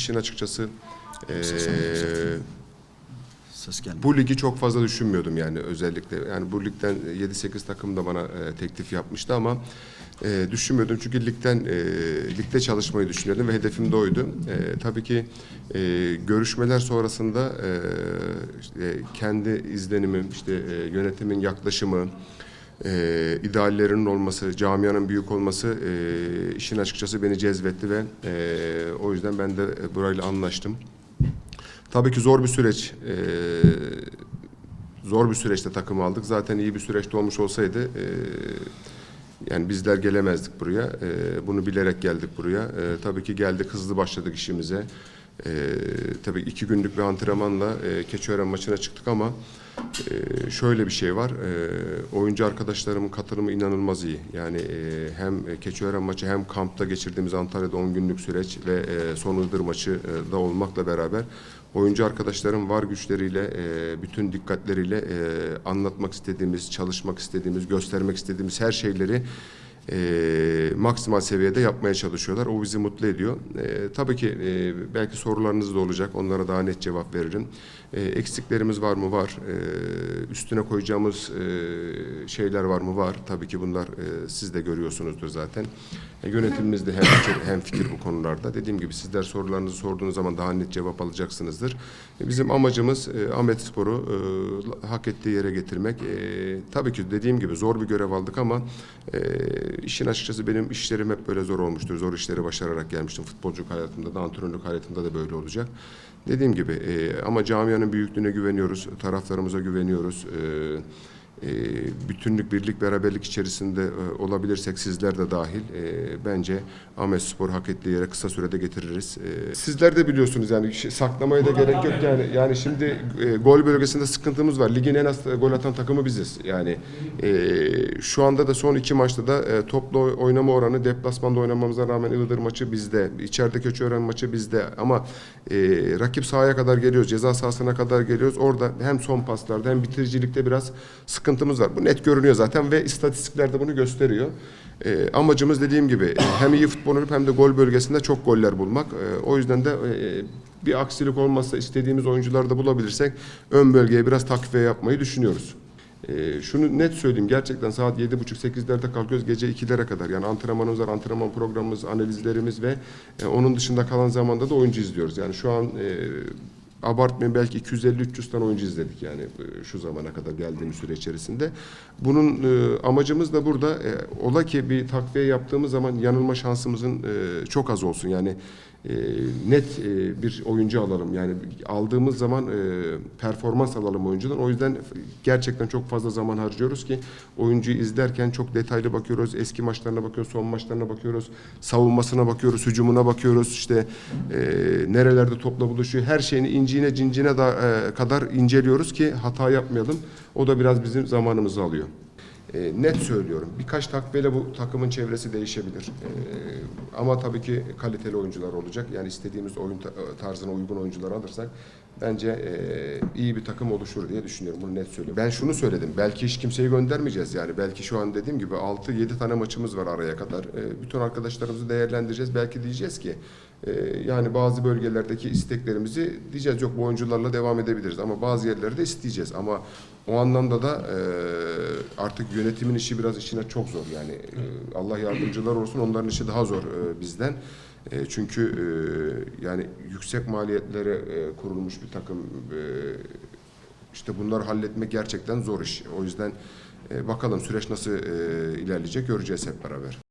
işin açıkçası e, Ses gelmiyor. bu ligi çok fazla düşünmüyordum yani özellikle. Yani bu ligden 7-8 takım da bana e, teklif yapmıştı ama e, düşünmüyordum. Çünkü ligden e, ligde çalışmayı düşünüyordum ve hedefim de oydu. E, tabii ki e, görüşmeler sonrasında e, işte kendi izlenimim, işte e, yönetimin yaklaşımı, e, ideallerinin olması, camianın büyük olması e, işin açıkçası beni cezbetti ve e, o yüzden ben de e, burayla anlaştım. Tabii ki zor bir süreç. Ee, zor bir süreçte takım aldık. Zaten iyi bir süreçte olmuş olsaydı e, yani bizler gelemezdik buraya. E, bunu bilerek geldik buraya. E, tabii ki geldik hızlı başladık işimize. E, tabii iki günlük bir antrenmanla e, Keçiören maçına çıktık ama e, şöyle bir şey var. E, oyuncu arkadaşlarımın katılımı inanılmaz iyi. Yani e, hem Keçiören maçı hem kampta geçirdiğimiz Antalya'da 10 günlük süreç ve e, son Iğdır maçı e, da olmakla beraber oyuncu arkadaşlarım var güçleriyle, e, bütün dikkatleriyle e, anlatmak istediğimiz, çalışmak istediğimiz, göstermek istediğimiz her şeyleri e, maksimal seviyede yapmaya çalışıyorlar. O bizi mutlu ediyor. E, tabii ki e, belki sorularınız da olacak. Onlara daha net cevap veririm. E, eksiklerimiz var mı? Var. E, üstüne koyacağımız e, şeyler var mı? Var. Tabii ki bunlar e, siz de görüyorsunuzdur zaten. E, yönetimimiz de hem fikir, hem fikir bu konularda. Dediğim gibi sizler sorularınızı sorduğunuz zaman daha net cevap alacaksınızdır. E, bizim amacımız e, Ahmet Spor'u e, hak ettiği yere getirmek. E, tabii ki dediğim gibi zor bir görev aldık ama e, işin açıkçası benim işlerim hep böyle zor olmuştur. Zor işleri başararak gelmiştim. Futbolculuk hayatımda da, antrenörlük hayatımda da böyle olacak. Dediğim gibi e, ama camianın büyüklüğüne güveniyoruz, taraflarımıza güveniyoruz. E, e, bütünlük, birlik, beraberlik içerisinde e, olabilirsek sizler de dahil e, bence Ahmet Spor hak ettiği yere kısa sürede getiririz. E, sizler de biliyorsunuz yani saklamaya da gerek yok yani yani şimdi gol bölgesinde sıkıntımız var. Ligin en az gol atan takımı biziz. Yani e, şu anda da son iki maçta da toplu oy- oynama oranı deplasmanda oynamamıza rağmen Iğdır maçı bizde, içeride Köçören maçı bizde ama rakip sahaya kadar geliyoruz, ceza sahasına kadar geliyoruz. Orada hem son paslarda hem bitiricilikte biraz sıkıntımız var. Bu net görünüyor zaten ve istatistikler de bunu gösteriyor. E, amacımız dediğim gibi e, hem iyi futbol oynayıp hem de gol bölgesinde çok goller bulmak. E, o yüzden de e, bir aksilik olmazsa istediğimiz oyuncuları da bulabilirsek ön bölgeye biraz takviye yapmayı düşünüyoruz. E, şunu net söyleyeyim gerçekten saat 7.30-8'lerde kalkıyoruz gece 2'lere kadar. Yani antrenmanımız var, antrenman programımız, analizlerimiz ve e, onun dışında kalan zamanda da oyuncu izliyoruz. Yani şu an e, abartmayın belki 250-300 tane oyuncu izledik yani e, şu zamana kadar geldiğimiz süre içerisinde. Bunun e, amacımız da burada e, ola ki bir takviye yaptığımız zaman yanılma şansımızın e, çok az olsun. Yani e, net e, bir oyuncu alalım. Yani aldığımız zaman e, performans alalım oyuncudan. O yüzden gerçekten çok fazla zaman harcıyoruz ki oyuncuyu izlerken çok detaylı bakıyoruz. Eski maçlarına bakıyoruz, son maçlarına bakıyoruz. Savunmasına bakıyoruz, hücumuna bakıyoruz. İşte e, nerelerde topla buluşuyor. Her şeyini inciğine cincine da, e, kadar inceliyoruz ki hata yapmayalım. O da biraz bizim zamanımızı alıyor. E, net söylüyorum. Birkaç takviyeyle bu takımın çevresi değişebilir. E, ama tabii ki kaliteli oyuncular olacak. Yani istediğimiz oyun ta- tarzına uygun oyuncular alırsak bence e, iyi bir takım oluşur diye düşünüyorum. Bunu net söylüyorum. Ben şunu söyledim. Belki hiç kimseyi göndermeyeceğiz. Yani belki şu an dediğim gibi 6-7 tane maçımız var araya kadar. E, bütün arkadaşlarımızı değerlendireceğiz. Belki diyeceğiz ki e, yani bazı bölgelerdeki isteklerimizi diyeceğiz yok bu oyuncularla devam edebiliriz ama bazı yerlerde isteyeceğiz ama o anlamda da e, artık yönetimin işi biraz işine çok zor yani. E, Allah yardımcılar olsun onların işi daha zor e, bizden. E, çünkü e, yani yüksek maliyetlere e, kurulmuş bir takım e, işte bunları halletmek gerçekten zor iş. O yüzden e, bakalım süreç nasıl e, ilerleyecek göreceğiz hep beraber.